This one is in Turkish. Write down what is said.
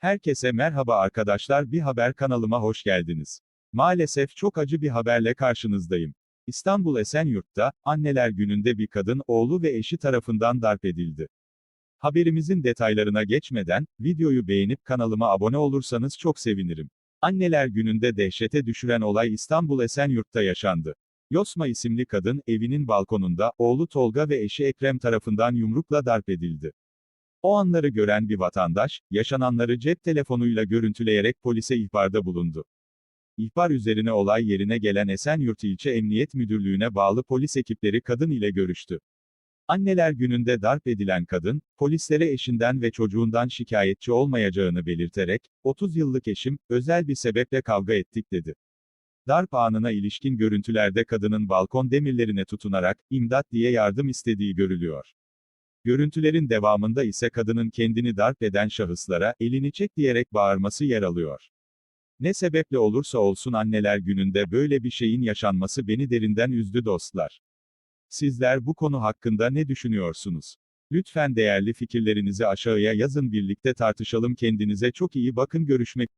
Herkese merhaba arkadaşlar bir haber kanalıma hoş geldiniz. Maalesef çok acı bir haberle karşınızdayım. İstanbul Esenyurt'ta, anneler gününde bir kadın, oğlu ve eşi tarafından darp edildi. Haberimizin detaylarına geçmeden, videoyu beğenip kanalıma abone olursanız çok sevinirim. Anneler gününde dehşete düşüren olay İstanbul Esenyurt'ta yaşandı. Yosma isimli kadın, evinin balkonunda, oğlu Tolga ve eşi Ekrem tarafından yumrukla darp edildi. O anları gören bir vatandaş, yaşananları cep telefonuyla görüntüleyerek polise ihbarda bulundu. İhbar üzerine olay yerine gelen Esenyurt İlçe Emniyet Müdürlüğü'ne bağlı polis ekipleri kadın ile görüştü. Anneler gününde darp edilen kadın, polislere eşinden ve çocuğundan şikayetçi olmayacağını belirterek, 30 yıllık eşim, özel bir sebeple kavga ettik dedi. Darp anına ilişkin görüntülerde kadının balkon demirlerine tutunarak, imdat diye yardım istediği görülüyor. Görüntülerin devamında ise kadının kendini darp eden şahıslara, elini çek diyerek bağırması yer alıyor. Ne sebeple olursa olsun anneler gününde böyle bir şeyin yaşanması beni derinden üzdü dostlar. Sizler bu konu hakkında ne düşünüyorsunuz? Lütfen değerli fikirlerinizi aşağıya yazın birlikte tartışalım kendinize çok iyi bakın görüşmek